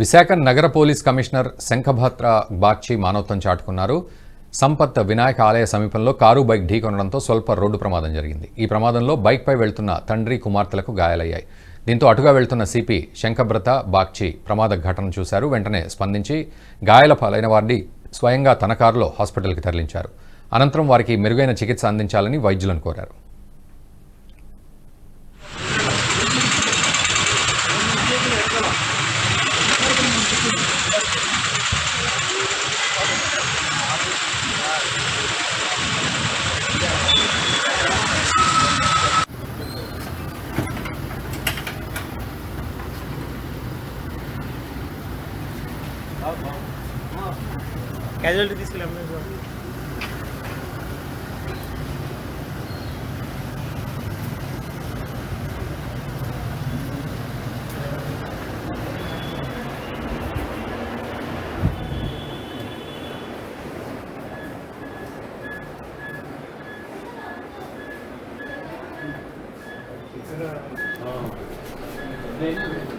విశాఖ నగర police commissioner Shankhabhadra Bagchi మానవత్వం చాటుకున్నారు. సంపత్ వినాయక ఆలయ సమీపంలో కారు బైక్ ఢీకొనడంతో స్వల్ప రోడ్డు ప్రమాదం జరిగింది. ఈ ప్రమాదంలో బైక్పై వెళ్తున్న తండ్రి కుమార్తెలకు గాయాలయ్యాయి. దీంతో అటుగా వెళ్తున్న సిపి శంఖభ్రత బాగ్చి ప్రమాద ఘటన చూశారు. వెంటనే స్పందించి గాయాల పాలైన వారిని స్వయంగా తన కారులో హాస్పిటల్కి తరలించారు. అనంతరం వారికి మెరుగైన చికిత్స అందించాలని వైద్యులను కోరారు. క్యాజువాలిటీ తీసుకెళ్ళాము సౌజన్య సౌజన్య